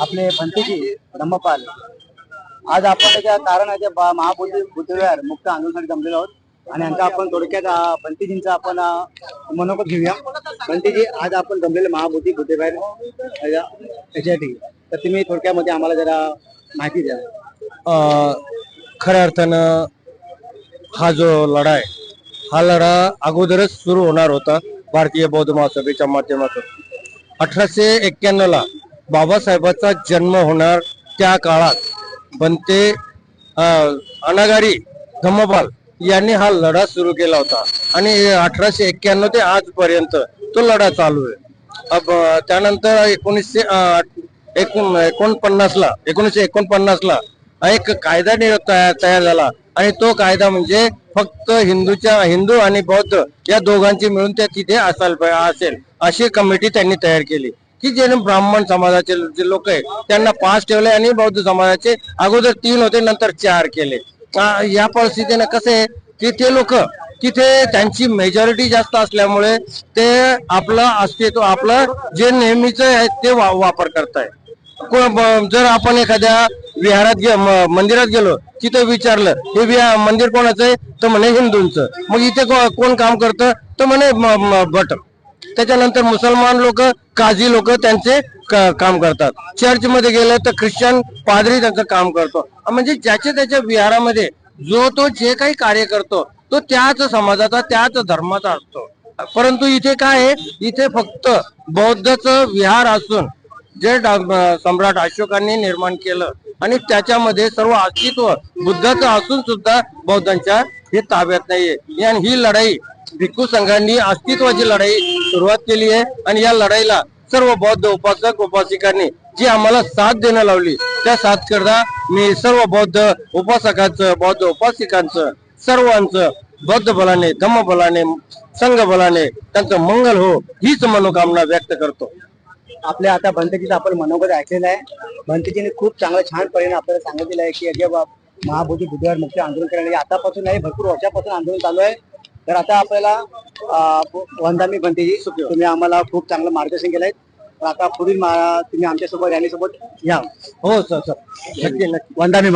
आपले भंतेजी ब्रह्मपाल. आज आपण त्याच्या कारणाच्या बा- महाबुद्धी बुद्धविहार मुक्त आंदोलनासाठी जमलेलो आहोत. आणि यांचा आपण थोडक्यात पंतजींचा आपण मनोगत घेऊया. पंतजी आज आपण जमलेले महाबुद्धी बुद्धविहार त्याच्यासाठी याच्यासाठी. तर तुम्ही थोडक्यामध्ये आम्हाला जरा माहिती द्या. खऱ्या अर्थानं हा जो लढा आहे हा लढा अगोदरच सुरू होणार होता. भारतीय बौद्ध महासभेच्या माध्यमातून. अठराशे एक्क्याण्णव ला बाबासाहेबांचा जन्म होणार त्या काळात. बनते ते अनागारी धम्मपाल यांनी हा लढा सुरू केला होता. आणि अठराशे एक्क्याण्णव ते आजपर्यंत तो लढा चालू आहे. त्यानंतर एकोणीसशे एकोण एकूण एकोणपन्नास ला एकोणीसशे एकोणपन्नास ला एक कायदा नि- तयार झाला. आणि तो कायदा म्हणजे फक्त हिंदूच्या हिंदू आणि बौद्ध या दोघांची मिळून त्या तिथे असायला असेल अशी कमिटी त्यांनी तयार केली. की जे ब्राह्मण समाजाचे जे लोक आहे त्यांना पाच ठेवले आणि बौद्ध समाजाचे अगोदर तीन होते नंतर चार केले. या परिस्थितीने कसं आहे की ते लोक तिथे त्यांची मेजॉरिटी जास्त असल्यामुळे ते आपलं अस्तित्व आपलं जे नेहमीच आहे ते वा- वापर करताय जर आपण एखाद्या विहारात गे मंदिरात गेलो तिथे विचारलं हे विहार मंदिर कोणाचं आहे? तर म्हणे हिंदूंचं. मग इथे कोण काम करतं? तर म्हणे म- म- भट. त्याच्यानंतर मुसलमान लोक काझी लोक त्यांचे काम करतात. चर्च मध्ये गेलं तर ख्रिश्चन पादरी त्यांचं काम करतो. म्हणजे ज्याच्या त्याच्या विहारामध्ये जो तो जे काही कार्य करतो तो त्याच समाजाचा त्याच धर्माचा असतो. परंतु इथे काय आहे? इथे फक्त बौद्धचं विहार असून जे सम्राट अशोकांनी निर्माण केलं आणि त्याच्यामध्ये सर्व अस्तित्व बुद्धाचं असून सुद्धा बौद्धांच्या हे ताब्यात नाहीये. आणि ही लढाई भिक्खू संघांनी अस्तित्वाची लढाई सुरुवात केली आहे आणि या लढाईला सर्व बौद्ध उपासक उपासिकांनी जी आम्हाला साथ देणं लावली त्या साथ करता मी सर्व बौद्ध उपासकांचं बौद्ध उपासिकांचं सर्वांचं बौद्ध बलाने धम्म बलाने संघ बलाने त्यांचं मंगल हो हीच मनोकामना व्यक्त करतो. आपल्या आता भंतजीचं आपण मनोगत ऐकलेलं आहे. भंतजीने खूप चांगलं छान परिणाम आपल्याला सांगितलेलं आहे की अजय बा- महाबोधी बुधवार मुक्त आंदोलन करण्याचे आतापासून नाही भरपूर वर्षापासून आंदोलन चालू आहे. तर आता आपल्याला वंदामी भंतेजी तुम्ही आम्हाला खूप चांगलं मार्गदर्शन केलंय. तर आता पुढील तुम्ही आमच्यासोबत रॅलीसोबत या. हो सर सर. नक्की नक्की. वंदामी